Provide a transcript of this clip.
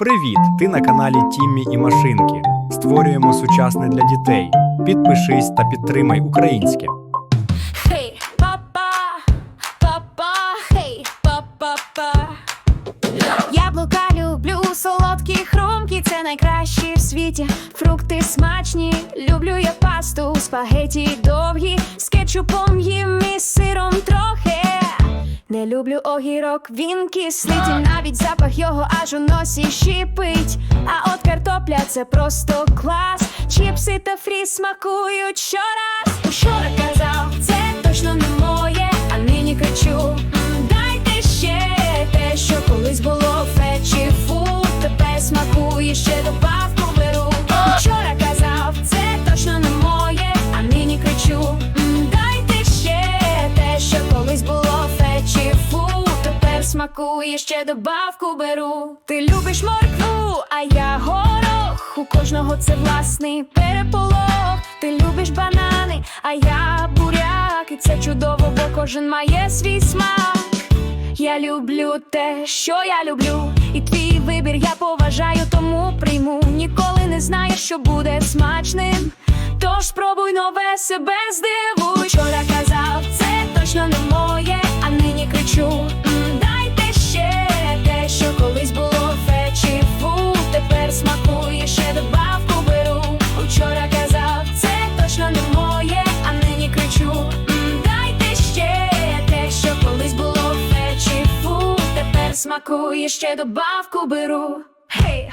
Привіт! Ти на каналі Тіммі і Машинки. Створюємо сучасне для дітей. Підпишись та підтримай українське. Хей, папа, папа, хей, папа. Яблука люблю, солодкі хрумкі, це найкращі в світі. Фрукти смачні, люблю я пасту, спагеті довгі, з кетчупом їм і сиром трохи. Люблю огірок, він кислить, і навіть запах його аж у носі щипить. А от картопля це просто клас. Чіпси та фрі смакують щораз. Учора казав, це точно не моє, а нині кричу. Дайте ще те, що колись було фечі фу, тепер смакує ще добавку беру. Вчора казав, смакує ще добавку беру. Ти любиш моркву, а я горох. У кожного це власний переполох. Ти любиш банани, а я буряк. І це чудово, бо кожен має свій смак. Я люблю те, що я люблю, і твій вибір я поважаю, тому прийму. Ніколи не знаєш, що буде смачним. Тож спробуй нове себе здивуй. Вчора казав, це точно не моє, смакує ще добавку беру. Хей!